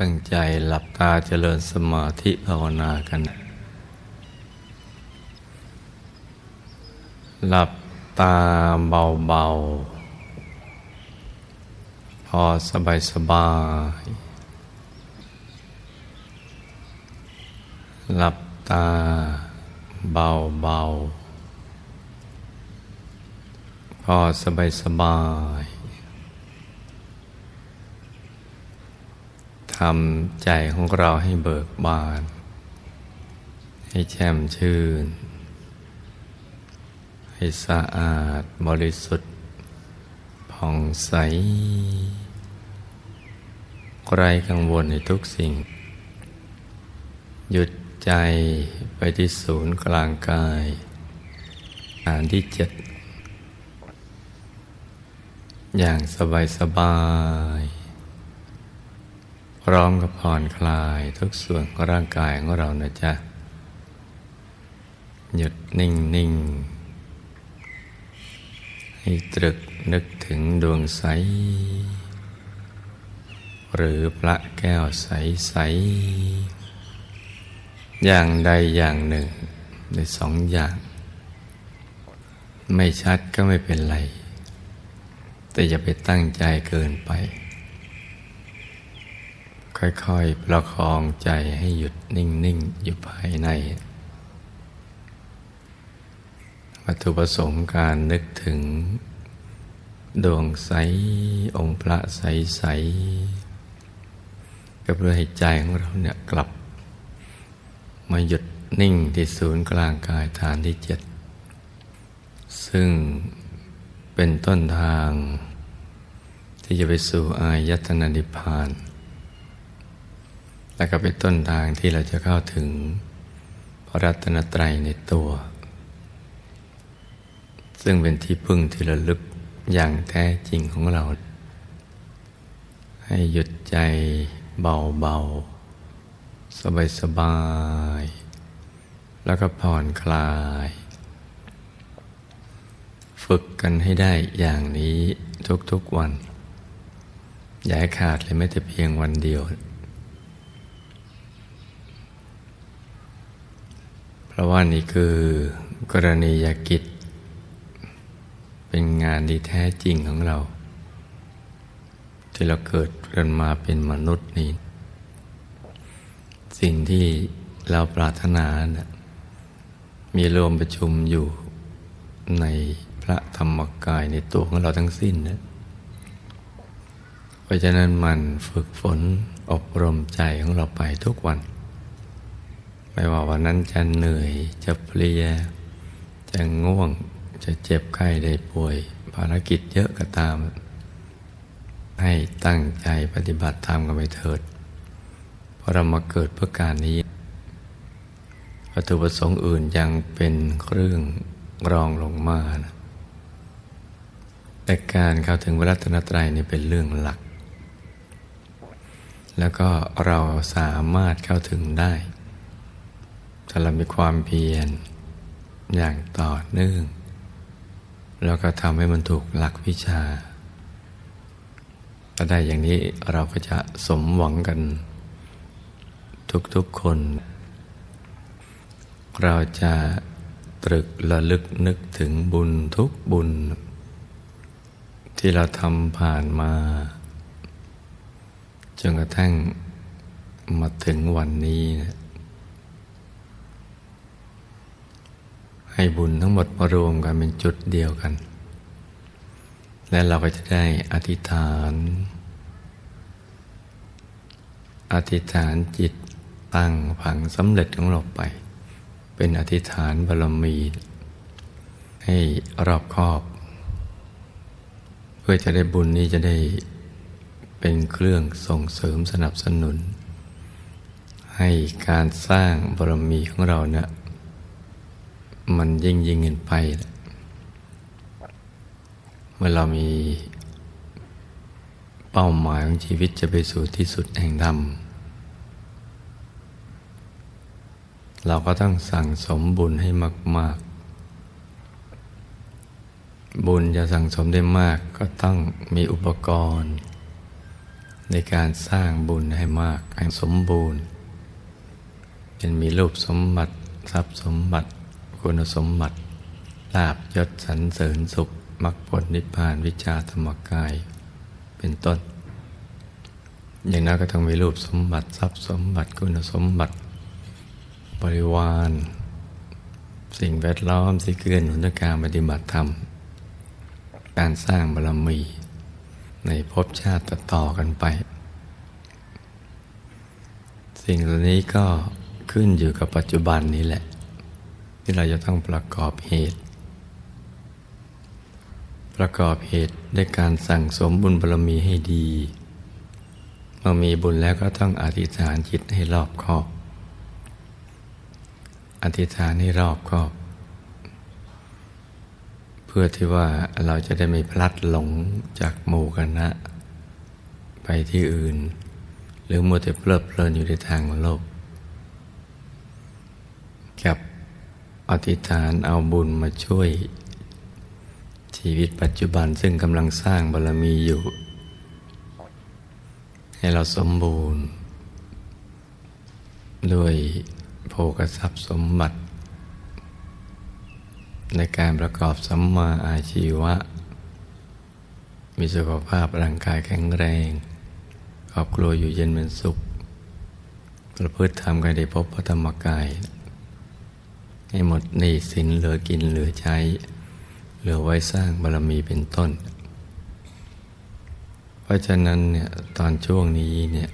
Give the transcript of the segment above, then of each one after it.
ตั้งใจหลับตาเจริญสมาธิภาวนากัน หลับตาเบาๆ พอสบายสบาย หลับตาเบาๆ พอสบายสบาย ทำใจของเราให้เบิกบาน ให้แช่มชื่น ให้สะอาดบริสุทธิ์ผ่องใสไรกังวลในทุกสิ่ง หยุดใจไปที่ศูนย์กลางกายฐานที่เจ็ดอย่างสบายสบาย พร้อมกับผ่อนคลายทุกส่วนของร่างกายของเรานะจ๊ะ หยุดนิ่งนิ่งให้ตรึกนึกถึงดวงใส หรือพระแก้วใสใส อย่างใดอย่างหนึ่งในสองอย่าง ไม่ชัดก็ไม่เป็นไร แต่อย่าไปตั้งใจเกินไป ค่อยๆ ประคองใจให้หยุดนิ่ง ๆ อยู่ภายใน วัตถุประสงค์การนึกถึง ดวงใส องค์พระใสใสก็เพื่อให้ใจของเราเนี่ยกลับ มาหยุดนิ่งที่ศูนย์กลางกายฐานที่เจ็ด ซึ่งเป็นต้นทางที่จะไปสู่อายตนะนิพพาน และก็เป็นต้นทางที่เราจะเข้าถึงพระรัตนตรัยในตัว ซึ่งเป็นที่พึ่งที่ระลึกอย่างแท้จริงของเรา ให้หยุดใจเบาๆ สบายๆ แล้วก็ผ่อนคลาย ฝึกกันให้ได้อย่างนี้ทุกๆวัน อย่าขาดเลยแม้แต่เพียงวันเดียว เพราะว่านี่คือกรณียกิจ เป็นงานที่แท้จริงของเรา ที่เราเกิดกันมาเป็นมนุษย์นี้สิ่งที่เราปรารถนานะมีรวมประชุมอยู่ในพระธรรมกายในตัวของเราทั้งสิ้นนะเพราะฉะนั้นมันฝึกฝนอบรมใจของเราไปทุกวัน ไม่ว่าวันนั้นจะเหนื่อยจะเพลีย จะง่วงจะเจ็บไข้ได้ป่วย ภารกิจเยอะก็ตาม ให้ตั้งใจปฏิบัติธรรมกันไปเถิด เพราะเรามาเกิดเพื่อการนี้วัตถุประสงค์อื่นยังเป็นเครื่องรองลงมานะแต่การเข้าถึงวรัตนตรัยนี่เป็นเรื่องหลัก แล้วก็เราสามารถเข้าถึงได้ ถ้าเรามีความเพียรอย่างต่อเนื่อง แล้วก็ทำให้มันถูกหลักวิชาถ้าได้อย่างนี้เราก็จะสมหวังกัน ทุกๆคน เราจะตรึกระลึกนึกถึงบุญทุกบุญ ที่เราทำผ่านมาจนกระทั่งมาถึงวันนี้นะ ให้บุญทั้งหมดมารวมกันเป็นจุดเดียวกัน และเราก็จะได้อธิษฐาน อธิษฐานจิตตั้งผังสำเร็จของเราไป เป็นอธิษฐานบารมี ให้รอบคอบ เพื่อจะได้บุญนี้จะได้เป็นเครื่องส่งเสริมสนับสนุน ให้การสร้างบารมีของเราเนี่ย มันยิ่งยิ่งขึ้นไป เมื่อเรามีเป้าหมายของชีวิตจะไปสู่ที่สุดแห่งธรรม เราก็ต้องสั่งสมบุญให้มาก ๆ บุญจะสั่งสมได้มากก็ต้องมีอุปกรณ์ ในการสร้างบุญให้มากให้สมบูรณ์เป็นมีรูปสมบัติทรัพย์สมบัติ คุณสมบัติลาบยศสรรเสริญสุขมรรคผลนิพพานวิชาธรรมกาย เป็นต้น อย่างนั้นก็ต้องมีรูปสมบัติทรัพย์สมบัติคุณสมบัติ บริวาร สิ่งแวดล้อมที่เกื้อหนุนการปฏิบัติธรรม การสร้างบารมี ในภพชาติต่อๆกันไป สิ่งเหล่านี้ก็ขึ้นอยู่กับปัจจุบันนี้แหละ ที่เราจะต้องประกอบเหตุ ประกอบเหตุด้วยการสั่งสมบุญบารมีให้ดีเมื่อมีบุญแล้วก็ต้องอธิษฐานจิตให้รอบคอบ อธิษฐานให้รอบคอบ เพื่อที่ว่าเราจะได้ไม่พลัดหลงจากหมู่คณะไปที่อื่น หรือมัวแต่เพลิดเพลินอยู่ในทางโลกกับ อธิษฐานเอาบุญมาช่วย ชีวิตปัจจุบันซึ่งกำลังสร้างบารมีอยู่ ให้เราสมบูรณ์ ด้วยโภกทรัพย์สมบัติ ในการประกอบสัมมาอาชีวะ มีสุขภาพร่างกายแข็งแรงครอบครัวอยู่เย็นเป็นสุข ประพฤติธรรมกันได้พบพระธรรมกาย ให้หมดหนี้สินเหลือกินเหลือใช้ เหลือไว้สร้างบารมีเป็นต้น เพราะฉะนั้นเนี่ยตอนช่วงนี้เนี่ย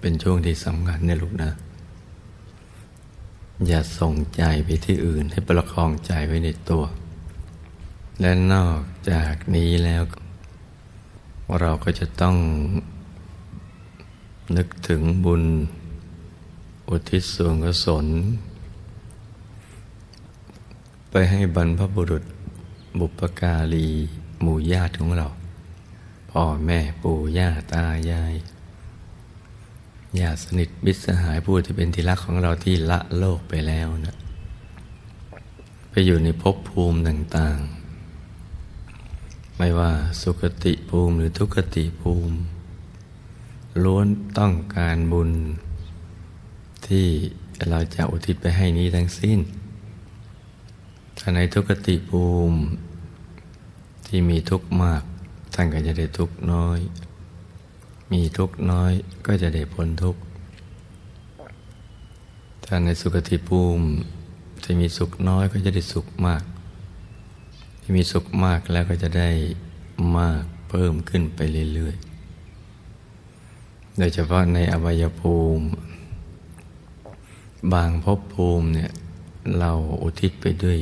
เป็นช่วงที่สำคัญเนี่ยลูกนะ อย่าส่งใจไปที่อื่นให้ประคองใจไว้ในตัว และนอกจากนี้แล้วเราก็จะต้องนึกถึงบุญ อุทิศส่วนกุศล ไปให้บรรพบุรุษ บุปการีหมู่ญาติของเรา พ่อแม่ปู่ย่าตายายญาติสนิทมิตรสหายผู้ที่เป็นที่รักของเราที่ละโลกไปแล้วนะไปอยู่ในภพภูมิต่างๆ ไม่ว่าสุคติภูมิหรือทุกติภูมิ ล้วนต้องการบุญที่เราจะอุทิศไปให้นี้ทั้งสิ้น ถ้าในทุกติภูมิที่มีทุกข์มาก ท่านก็จะได้ทุกข์น้อย มีทุกข์น้อยก็จะได้พ้นทุกข์ถ้าในสุขติภูมิที่มีสุขน้อยก็จะได้สุขมาก ที่มีสุขมากแล้วก็จะได้มากเพิ่มขึ้นไปเรื่อยๆ โดยเฉพาะในอวัยภูมิ บางภพภูมิเนี่ยเราอุทิศไปด้วย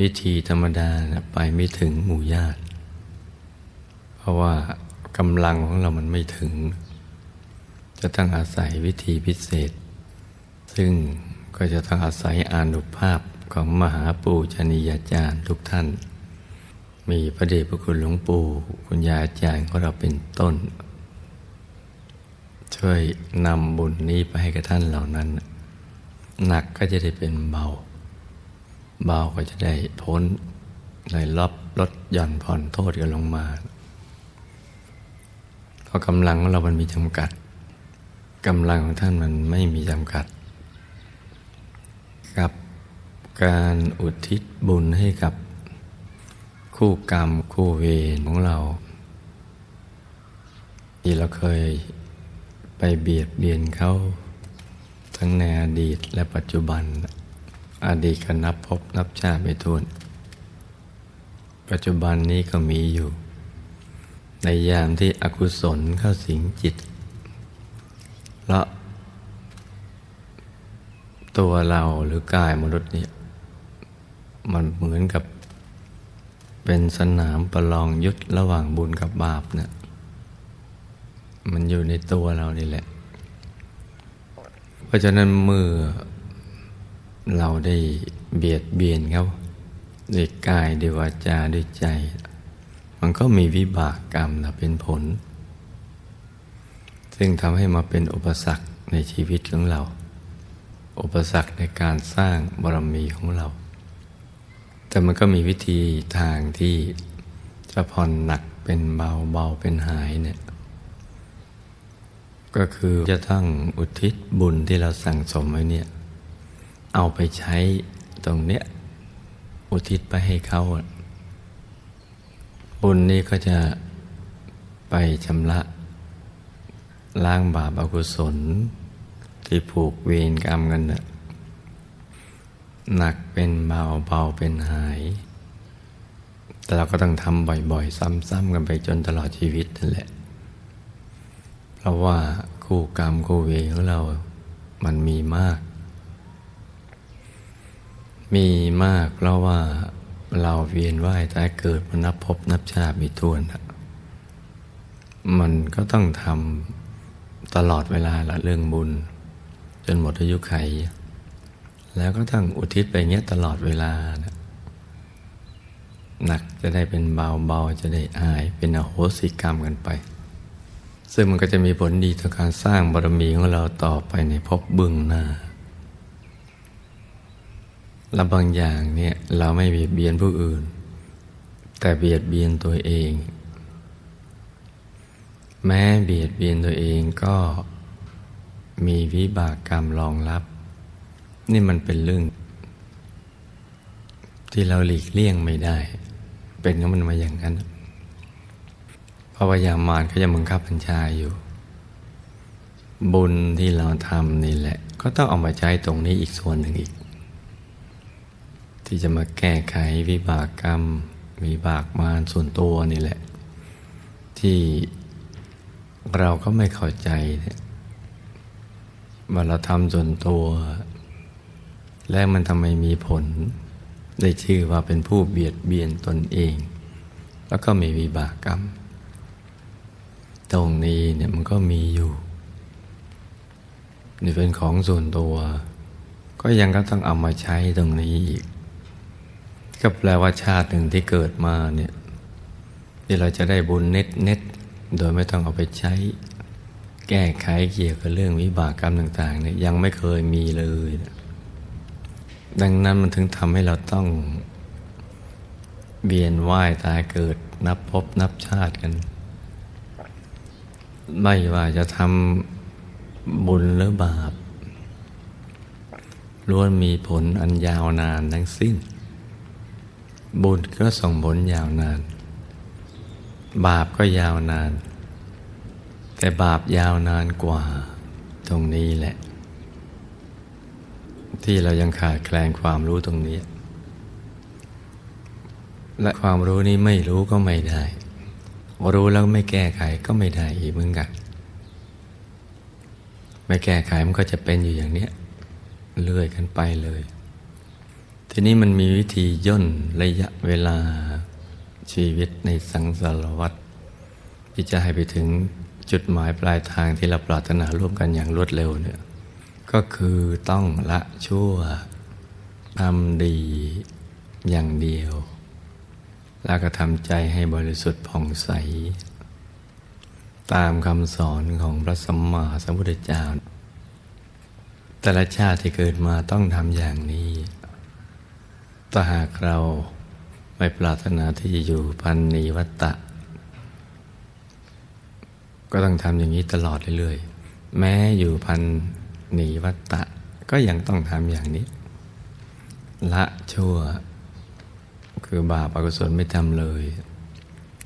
วิธีธรรมดาไปไม่ถึงหมู่ญาติ เพราะว่ากำลังของเรามันไม่ถึง จะต้องอาศัยวิธีพิเศษ ซึ่งก็จะต้องอาศัยอานุภาพของมหาปูชนียาจารย์ทุกท่าน มีพระเดชพระคุณหลวงปู่คุณยาอาจารย์ของเราเป็นต้น ช่วยนำบุญนี้ไปให้กับท่านเหล่านั้น หนักก็จะได้เป็นเบา เบาก็จะได้พ้นเลยลบลดหย่อนผ่อนโทษกันลงมาเพราะกำลังของเรามันมีจำกัดกำลังของท่านมันไม่มีจำกัด กับการอุทิศบุญให้กับคู่กรรมคู่เวรของเรา ที่เราเคยไปเบียดเบียนเขาทั้งในอดีตและปัจจุบัน อดีตก็นับพบนับชาติไปทวน ปัจจุบันนี้ก็มีอยู่ ในยามที่อกุศลเข้าสิงจิตเพราะตัวเราหรือกายมนุษย์เนี่ยมันเหมือนกับเป็นสนามประลองยุทธระหว่างบุญกับบาปเนี่ยมันอยู่ในตัวเรานี่แหละ เพราะฉะนั้นเมื่อ เราได้เบียดเบียนเขาด้วยกายด้วยวาจาด้วยใจ มันก็มีวิบากกรรมนะเป็นผล ซึ่งทำให้มาเป็นอุปสรรคในชีวิตของเรา อุปสรรคในการสร้างบารมีของเรา แต่มันก็มีวิธีทางที่จะผ่อนหนักเป็นเบาเบาเป็นหายเนี่ยก็คือจะต้องอุทิศบุญที่เราสั่งสมไว้เนี่ย เอาไปใช้ตรงเนี้ยอุทิศไปให้เขาบุญนี้ก็จะไปชำระล้างบาปอกุศล ที่ผูกเวรกรรมกันน่ะหนักเป็นเบาเบาเป็นหาย แต่เราก็ต้องทำบ่อยๆ ซ้ำๆกันไปจนตลอดชีวิตนั่นแหละ เพราะว่าคู่กรรมคู่เวรของเรา มันมีมาก มีมากเพราะว่าเราเวียนว่ายตายเกิดมานับพบนับชาติมีทวนมันก็ต้องทำตลอดเวลาละเรื่องบุญ จนหมดอายุไข แล้วก็ต้องอุทิศไปเงี้ยตลอดเวลานะหนักจะได้เป็นเบาเบาจะได้หายเป็นอโหสิกรรมกันไป ซึ่งมันก็จะมีผลดีต่อการสร้างบารมีของเราต่อไปในภพเบื้องหน้า และบางอย่างเนี่ยเราไม่เบียดเบียนผู้อื่น แต่เบียดเบียนตัวเอง แม้เบียดเบียนตัวเองก็มีวิบากกรรมรองรับ นี่มันเป็นเรื่อง ที่เราหลีกเลี่ยงไม่ได้ เป็นของมันมาอย่างนั้นเพราะว่ายามารเขาจะบังคับบัญชาอยู่ บุญที่เราทำนี่แหละ ก็ต้องเอามาใช้ตรงนี้อีกส่วนหนึ่งอีก ที่จะมาแก้ไขวิบากกรรม วิบากมารส่วนตัวนี่แหละ ที่เราก็ไม่เข้าใจว่าเราทำส่วนตัว และมันทำไมมีผล ได้ชื่อว่าเป็นผู้เบียดเบียนตนเอง แล้วก็มีวิบากกรรม ตรงนี้เนี่ยมันก็มีอยู่นี่เป็นของส่วนตัว ก็ยังก็ต้องเอามาใช้ตรงนี้อีก ก็แปลว่าชาติหนึ่งที่เกิดมาเนี่ยที่เราจะได้บุญเน็ตเน็ตโดยไม่ต้องเอาไปใช้ แก้ไขเกี่ยวกับเรื่องวิบากกรรมต่าง ๆ เนี่ยยังไม่เคยมีเลย ดังนั้นมันถึงทำให้เราต้องเวียนว่ายตายเกิดนับพบนับชาติกัน ไม่ว่าจะทำบุญหรือบาปล้วนมีผลอันยาวนานทั้งสิ้น บุญก็ส่งผลยาวนาน บาปก็ยาวนาน แต่บาปยาวนานกว่า ตรงนี้แหละ ที่เรายังขาดแคลนความรู้ตรงนี้ และความรู้นี้ไม่รู้ก็ไม่ได้ รู้แล้วไม่แก้ไขก็ไม่ได้อีกเหมือนกันไม่แก้ไขมันก็จะเป็นอยู่อย่างเนี้ยเลื่อยกันไปเลย ทีนี้มันมีวิธีย่นระยะเวลาชีวิตในสังสารวัฏที่จะให้ไปถึงจุดหมายปลายทางที่เราปรารถนาร่วมกันอย่างรวดเร็วเนี่ยก็คือต้องละชั่วทำดีอย่างเดียว แล้วก็ทำใจให้บริสุทธิ์ผ่องใส ตามคำสอนของพระสัมมาสัมพุทธเจ้า แต่ละชาติที่เกิดมาต้องทำอย่างนี้ ถ้าหากเราไม่ปรารถนาที่จะอยู่พันนีวัตตะ ก็ต้องทำอย่างนี้ตลอดเรื่อยๆ แม้อยู่พันนีวัตตะ ก็ยังต้องทำอย่างนี้ ละชั่ว คือบาปอกุศลไม่ทำเลย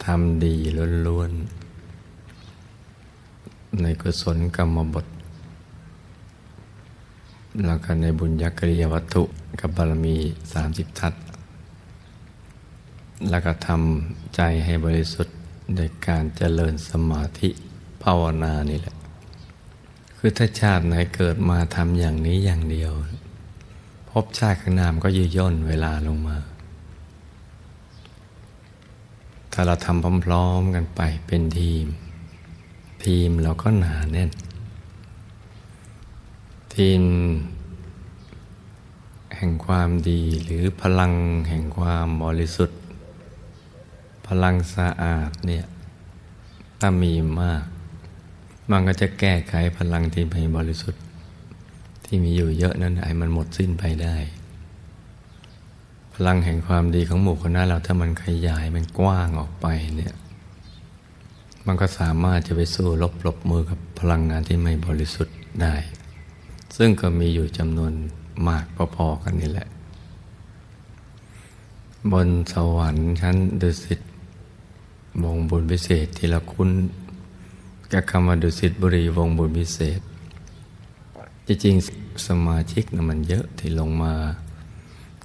ทำดีล้วนๆ ในกุศลกรรมบท แล้วก็ในบุญญกริยวัตถุกับบารมีสามสิบทัศแล้วก็ทำใจให้บริสุทธิ์โดยการเจริญสมาธิภาวนานี่แหละ คือถ้าชาติไหนเกิดมาทำอย่างนี้อย่างเดียว พบชาติข้างหน้ามก็ยืย่นเวลาลงมา ถ้าเราทำพร้อมๆกันไปเป็นทีม ทีมเราก็หนาแน่น ทีมแห่งความดีหรือพลังแห่งความบริสุทธิ์ พลังสะอาดเนี่ยถ้ามีมาก มันก็จะแก้ไขพลังที่ไม่บริสุทธิ์ ที่มีอยู่เยอะนั้นให้มันหมดสิ้นไปได้ พลังแห่งความดีของหมู่คณะเราถ้ามันขยายมันกว้างออกไปเนี่ยมันก็สามารถจะไปสู้รบปรบมือกับพลังงานที่ไม่บริสุทธิ์ได้ ซึ่งก็มีอยู่จำนวนมากพอๆกันนี่แหละ บนสวรรค์ชั้นดุสิตวงบุญพิเศษที่เราคุ้นกับคำว่าดุสิตบุรีวงบุญพิเศษ จริงๆสมาชิกนะมันเยอะที่ลงมา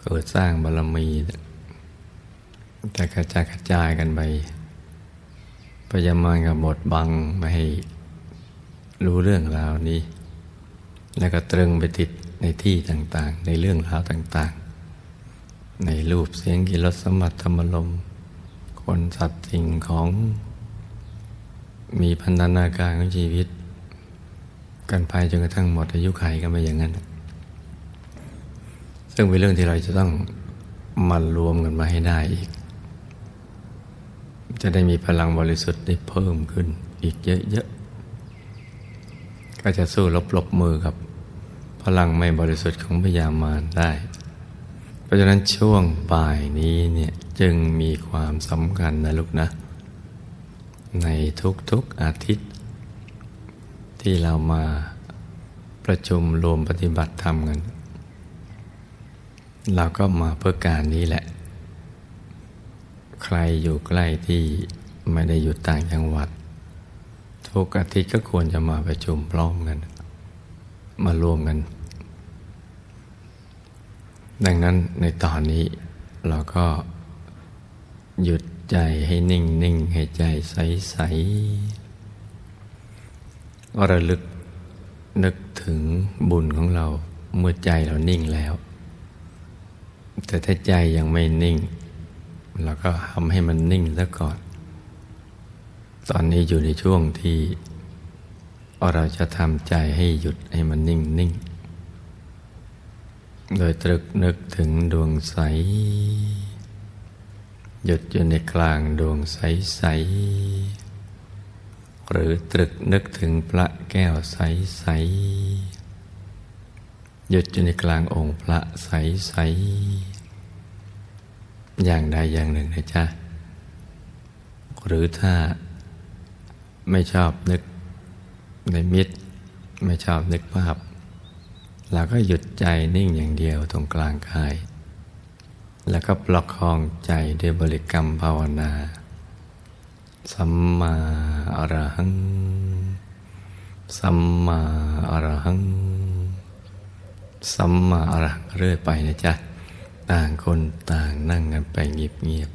เกิดสร้างบารมีแต่กระจายกระจายกันไปพยามารกับบดบังไม่ให้รู้เรื่องราวนี้ แล้วก็ตรึงไปติดในที่ต่างๆ ในเรื่องราวต่างๆ ในรูปเสียงกิรสมบัติธรรมลม คนสัตว์สิ่งของ มีพันธนาการของชีวิต กันไปจนกระทั่งหมดอายุขัยกันไปอย่างนั้น ซึ่งเป็นเรื่องที่เราจะต้องมันรวมกันมาให้ได้อีก จะได้มีพลังบริสุทธิ์ได้เพิ่มขึ้นอีกเยอะๆ ก็จะสู้รบปรบมือกับ ลังไม่บริสุทธิ์ของพยามารได้ เพราะฉะนั้นช่วงบ่ายนี้เนี่ยจึงมีความสำคัญนะลูกนะ ในทุกๆอาทิตย์ ที่เรามาประชุมรวมปฏิบัติธรรมกันเราก็มาเพื่อการนี้แหละ ใครอยู่ใกล้ที่ไม่ได้อยู่ต่างจังหวัด ทุกอาทิตย์ก็ควรจะมาประชุมพร้อมกัน มารวมกัน ดังนั้นในตอนนี้เราก็หยุดใจให้นิ่งนิ่งให้ใจใสใสระลึกนึกถึงบุญของเราเมื่อใจเรานิ่งแล้ว แต่ถ้าใจยังไม่นิ่ง เราก็ทำให้มันนิ่งซะก่อน ตอนนี้อยู่ในช่วงที่เราจะทำใจให้หยุดให้มันนิ่งนิ่ง โดยตรึกนึกถึงดวงใส หยุดอยู่ในกลางดวงใสใส หรือตรึกนึกถึงพระแก้วใสใส หยุดอยู่ในกลางองค์พระใสใส อย่างใดอย่างหนึ่งนะจ๊ะ หรือถ้าไม่ชอบนึกในมิตร ไม่ชอบนึกภาพ เราก็หยุดใจนิ่งอย่างเดียวตรงกลางกาย แล้วก็ประคองใจด้วยบริกรรมภาวนา สัมมาอรหัง สัมมาอรหัง สัมมาอรหังเรื่อยไปนะจ๊ะ ต่างคนต่างนั่งกันไปเงียบ